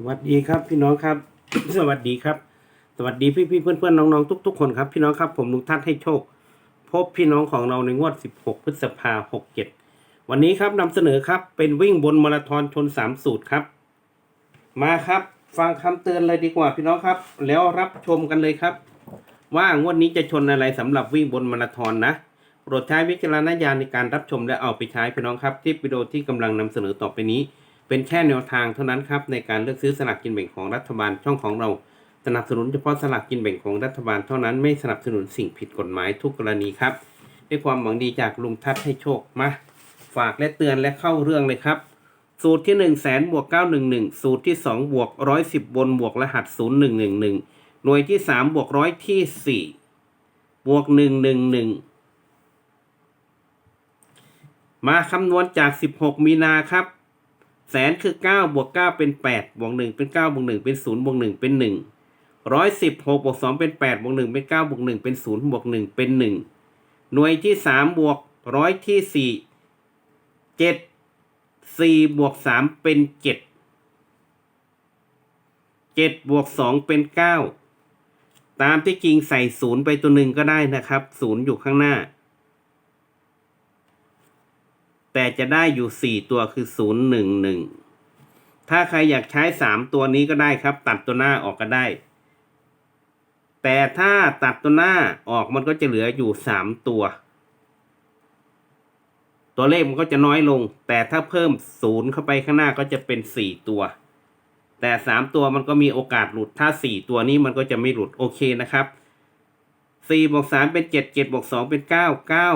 สวัสดีครับพี่น้องครับ สวัสดีครับ สวัสดีพี่พี่เพื่อนเพื่อนๆน้องๆทุกคนครับพี่น้องครับผมลุงทัศน์ให้โชค พบพี่น้องของเราในงวด 16 พฤษภา67วันนี้ครับนำเสนอครับเป็นวิ่งบนมาราธอนชน 3 สูตรครับ มาครับ ฟังคำเตือนเลยดีกว่าพี่น้องครับ แล้วรับชมกันเลยครับ ว่างวดนี้จะชนอะไรสำหรับวิ่งบนมาราธอนนะโปรดใช้วิจารณญาณในการรับชมและเอาไปใช้พี่น้องครับที่วิดีโอที่กำลังนำเสนอต่อไปนี้ เป็นแค่แนวทางเท่านั้นครับในการเลือกซื้อสลากกินแบ่งของรัฐบาลช่องของเราสนับสนุนเฉพาะสลากกินแบ่งของรัฐบาลเท่านั้นไม่สนับสนุนสิ่งผิดกฎหมายทุกกรณีครับด้วยความหวังดีจากลุงทัศน์ให้โชคมาฝากและเตือนและเข้าเรื่องเลยครับ สูตรที่1นึ่งแสนบวกเก้าหนึ่งหนึ่งสูตรที่ 2 บวกร้อยสิบบนบวกรหัสศูนย์หนึ่งหนึ่งหนึ่งหน่วยที่ 3 บวกร้อยที่สี่บวกหนึ่งหนึ่งหนึ่งมาคำนวณจาก 16 มีนาครับ แสนคือเก้าบวกเก้าเป็นแปดบวกหนึ่งเป็นเก้าบวกหนึ่งเป็นศูนย์บวกหนึ่งเป็นหนึ่งร้อยสิบหกบวกสองเป็นแปดบวกหนึ่งเป็นเก้าบวกหนึ่งเป็นศูนย์บวกหนึ่งเป็นหนึ่งหน่วยที่สามบวกร้อยที่สี่เจ็ดสี่บวกสามเป็นเจ็ดเจ็ดบวกสองเป็นเก้าตามที่จริงใส่ศูนย์ไปตัวหนึ่งก็ได้นะครับศูนย์อยู่ข้างหน้า แต่จะได้อยู่สี่ตัวคือศูนย์หนึ่งหนึ่งถ้าใครอยากใช้สามตัวนี้ก็ได้ครับ ตัดตัวหน้าออกก็ได้ แต่ถ้าตัดตัวหน้าออกมันก็จะเหลืออยู่สามตัว ตัวเลขมันก็จะน้อยลง แต่ถ้าเพิ่มศูนย์เข้าไปข้างหน้าก็จะเป็นสี่ตัว แต่สามตัวมันก็มีโอกาสหลุด ถ้าสี่ตัวนี้มันก็จะไม่หลุดโอเคนะครับสี่บวกสามเป็นเจ็ดเจ็ดบวกสองเป็นเก้าเก้า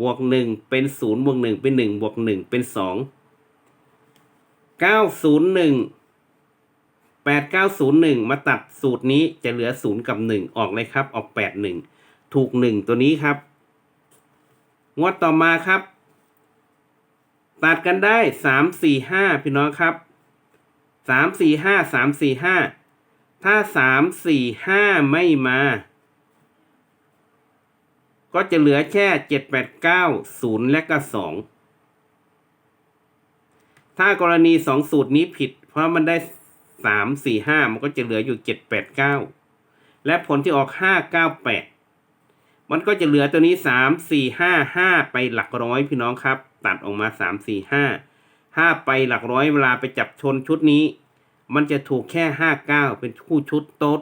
บวกหนึ่งเป็นศูนย์บวกหนึ่งเป็นหนึ่งบวกหนึ่งเป็นสองเก้าศูนย์หนึ่งแปดเก้าศูนย์หนึ่งมาตัดสูตรนี้จะเหลือศูนย์กับหนึ่งออกเลยครับ ออกแปดหนึ่งถูกหนึ่งตัวนี้ครับ งวดต่อมาครับ ตัดกันได้สามสี่ห้าพี่น้องครับสามสี่ห้าสามสี่ห้าถ้าสามสี่ห้าไม่มา ก็จะเหลือแค่เจ็ดแปดเก้าศูนย์และก็สองถ้ากรณีสองสูตรนี้ผิด เพราะมันได้สามสี่ห้ามันก็จะเหลืออยู่เจ็ดแปดเก้าและผลที่ออกห้าเก้าแปดมันก็จะเหลือตัวนี้สามสี่ห้าห้าไปหลักร้อยพี่น้องครับ ตัดออกมาสามสี่ห้าห้าไปหลักร้อยเวลาไปจับชนชุดนี้ มันจะถูกแค่ห้าเก้าเป็นคู่ชุดโต๊ด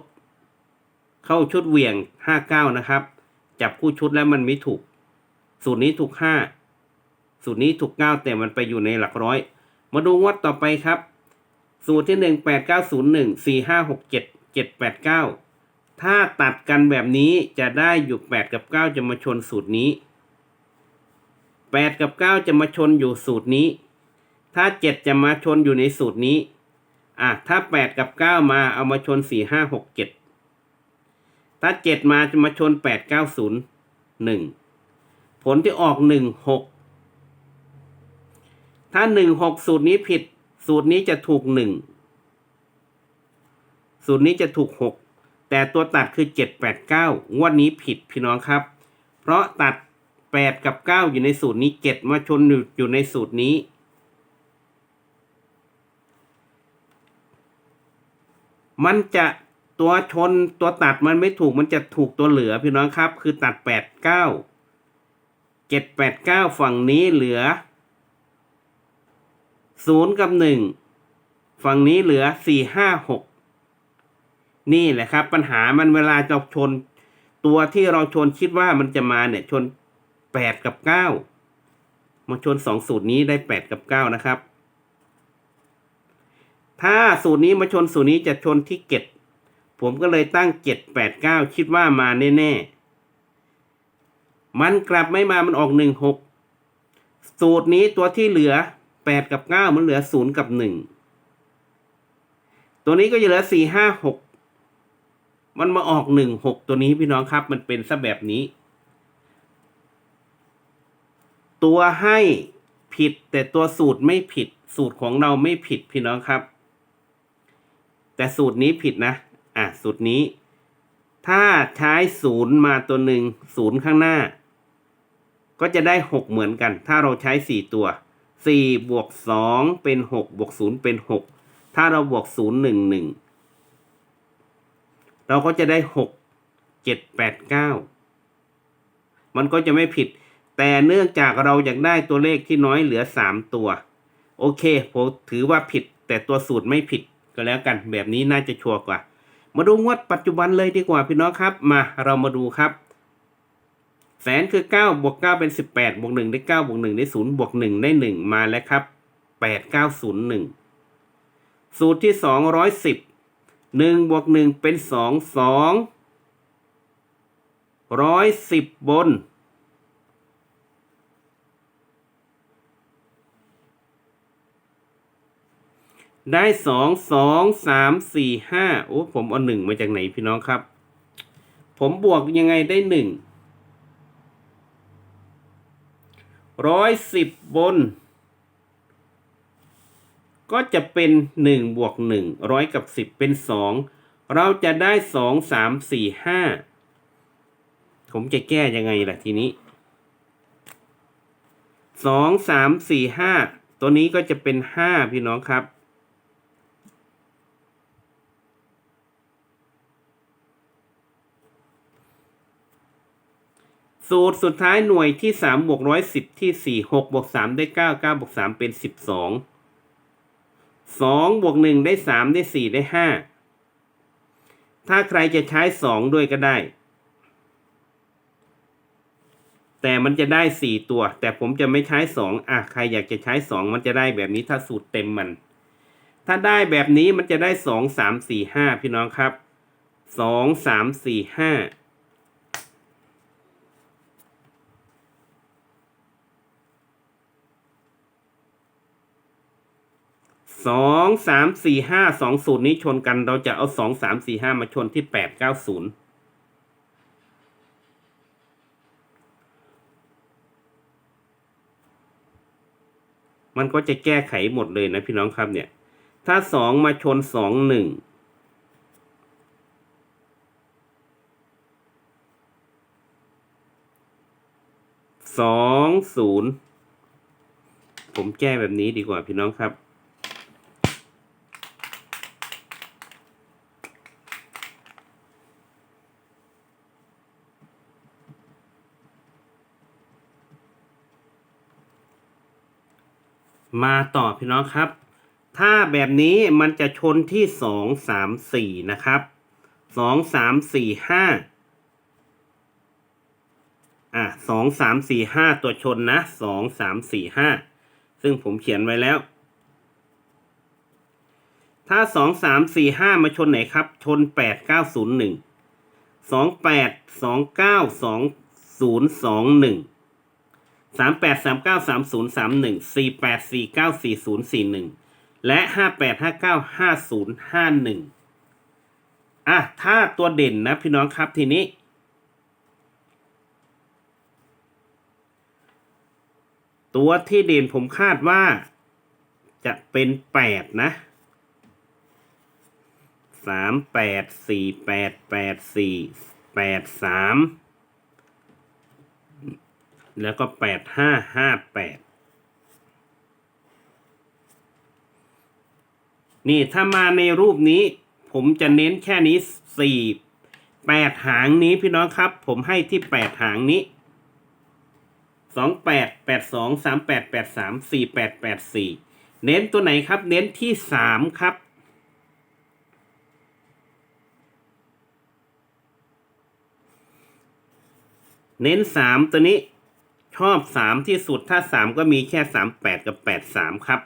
เข้าชุดเหวี่ยงห้าเก้านะครับ จับคู่ชุดแล้วมันไม่ถูก สูตรนี้ถูกห้าสูตรนี้ถูกเก้าแต่มันไปอยู่ในหลักร้อย มาดูงวดต่อไปครับ สูตรที่หนึ่งแปดเก้าศูนย์หนึ่งสี่ห้าหกเจ็ดเจ็ดแปดเก้าถ้าตัดกันแบบนี้จะได้อยู่แปดกับเก้าจะมาชนสูตรนี้แปดกับเก้าจะมาชนอยู่สูตรนี้ ถ้าเจ็ดจะมาชนอยู่ในสูตรนี้ อะ ถ้าแปดกับเก้ามาเอามาชนสี่ห้าหกเจ็ด ถ้าเจ็ดมาจะมาชนแปดเก้าศูนย์หนึ่งผลที่ออกหนึ่งหกถ้าหนึ่งหกสูตรนี้ผิด สูตรนี้จะถูกหนึ่งสูตรนี้จะถูกหกแต่ตัวตัดคือเจ็ดแปดเก้างวดนี้ผิดพี่น้องครับ เพราะตัดแปดกับเก้าอยู่ในสูตรนี้เจ็ดมาชนอยู่อยู่ในสูตรนี้มันจะ ตัวชนตัวตัดมันไม่ถูกมันจะถูกตัวเหลือพี่น้องครับ คือตัดแปดเก้าเจ็ดแปดเก้าฝั่งนี้เหลือศูนย์กับหนึ่งฝั่งนี้เหลือสี่ห้าหกนี่แหละครับ ปัญหามันเวลาจะชน ตัวที่เราชนคิดว่ามันจะมาเนี่ยชนแปดกับเก้ามาชนสองสูตรนี้ได้แปดกับเก้านะครับ ถ้าสูตรนี้มาชนสูตรนี้จะชนที่เจ็ด ผมก็เลยตั้งเจ็ดแปดเก้าคิดว่ามาแน่ๆ มันกลับไม่มามันออกหนึ่งหกสูตรนี้ตัวที่เหลือแปดกับเก้ามันเหลือศูนย์กับหนึ่งตัวนี้ก็จะเหลือสี่ห้าหกมันมาออกหนึ่งหกตัวนี้พี่น้องครับ มันเป็นซะแบบนี้ ตัวให้ผิดแต่ตัวสูตรไม่ผิด สูตรของเราไม่ผิดพี่น้องครับ แต่สูตรนี้ผิดนะ อะสูตรนี้ ถ้าใช้ศูนย์มาตัวหนึ่งศูนย์ข้างหน้า ก็จะได้หกเหมือนกัน ถ้าเราใช้สี่ตัวสี่บวกสองเป็นหกบวกศูนย์เป็นหกถ้าเราบวกศูนย์หนึ่งหนึ่งเราก็จะได้หกเจ็ดแปดเก้ามันก็จะไม่ผิด แต่เนื่องจากเราอยากได้ตัวเลขที่น้อยเหลือสามตัว โอเคผมถือว่าผิด แต่ตัวสูตรไม่ผิดก็แล้วกัน แบบนี้น่าจะชัวร์กว่า มาดูงวดปัจจุบันเลยดีกว่าพี่น้องครับ มาเรามาดูครับ แสนคือเก้าบวกเก้าเป็นสิบแปดบวกหนึ่งได้เก้าบวกหนึ่งได้ศูนย์บวกหนึ่งได้หนึ่งมาแล้วครับแปดเก้าศูนย์หนึ่งสูตรที่สองร้อยสิบหนึ่งบวกหนึ่งเป็นสองสองร้อยสิบบน ได้สองสองสามสี่ห้าโอ้ผมเอาหนึ่งมาจากไหนพี่น้องครับ ผมบวกยังไงได้หนึ่งร้อยสิบบน ก็จะเป็นหนึ่งบวกหนึ่งร้อยกับสิบเป็นสองเราจะได้สองสามสี่ห้าผมจะแก้ยังไงล่ะทีนี้สองสามสี่ห้าตัวนี้ก็จะเป็นห้าพี่น้องครับ สูตรสุดท้ายหน่วยที่สามบวกร้อยสิบที่สี่หกบวกสามได้เก้าเก้าบวกสามเป็นสิบสองสองบวกหนึ่งได้สามได้สี่ได้ห้าถ้าใครจะใช้สองด้วยก็ได้ แต่มันจะได้สี่ตัว แต่ผมจะไม่ใช้สองอะใครอยากจะใช้สองมันจะได้แบบนี้ถ้าสูตรเต็มมัน ถ้าได้แบบนี้มันจะได้สองสามสี่ห้าพี่น้องครับสองสามสี่ห้า สองสามสี่ห้าสองสูตรนี้ชนกันเราจะเอาสองสามสี่ห้ามาชนที่แปดเก้าศูนย์มันก็จะแก้ไขหมดเลยนะพี่น้องครับเนี่ย ถ้าสองมาชนสองหนึ่งสองศูนย์ผมแก้แบบนี้ดีกว่าพี่น้องครับ มาต่อพี่น้องครับ ถ้าแบบนี้มันจะชนที่สองสามสี่นะครับสองสามสี่ห้าอะสองสามสี่ห้าตัวชนนะสองสามสี่ห้าซึ่งผมเขียนไว้แล้ว ถ้าสองสามสี่ห้ามาชนไหนครับ ชนแปดเก้าศูนย์หนึ่งสองแปดสองเก้าสองศูนย์สองหนึ่ง สามแปดสามเก้าสามศูนย์สามหนึ่งสี่แปดสี่เก้าสี่ศูนย์สี่หนึ่งและห้าแปดห้าเก้าห้าศูนย์ห้าหนึ่งอะ ถ้าตัวเด่นนะพี่น้องครับทีนี้ ตัวที่เด่นผมคาดว่าจะเป็นแปดนะสามแปดสี่แปดแปดสี่แปดสาม แล้วก็แปดห้าห้าแปดนี่ถ้ามาในรูปนี้ ผมจะเน้นแค่นี้สี่แปดหางนี้พี่น้องครับ ผมให้ที่แปดหางนี้สองแปดแปดสองสามแปดแปดสามสี่แปดแปดสี่เน้นตัวไหนครับ เน้นที่สามครับเน้นสามตัวนี้ ชอบสามที่สุดถ้าสามก็มีแค่สามแปดกับแปดสามครับ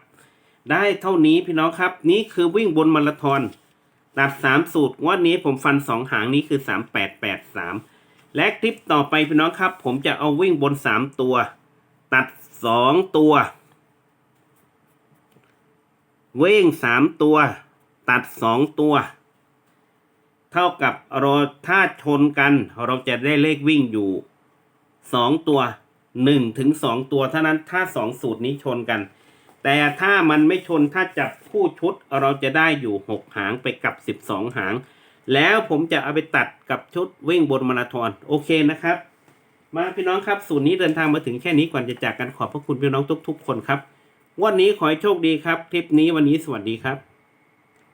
ได้เท่านี้พี่น้องครับ นี่คือวิ่งบนมาราธอนตัดสามสูตรวันนี้ผมฟันสองหางนี้คือสามแปดแปดสามและคลิปต่อไปพี่น้องครับ ผมจะเอาวิ่งบนสามตัว ตัดสองตัววิ่งสามตัว ตัดสองตัว เท่ากับเราถ้าชนกัน เราจะได้เลขวิ่งอยู่สองตัว หนึ่งถึงสองตัวเท่านั้นถ้าสองสูตรนี้ชนกัน แต่ถ้ามันไม่ชนถ้าจับคู่ชุดเราจะได้อยู่หกหางไปกับสิบสองหาง แล้วผมจะเอาไปตัดกับชุดวิ่งบนมาราธอนโอเคนะครับ มาพี่น้องครับสูตรนี้เดินทางมาถึงแค่นี้ก่อนจะจากกันขอบพระคุณพี่น้องทุก ๆ คนครับ วันนี้ขอให้โชคดีครับคลิปนี้วันนี้สวัสดีครับ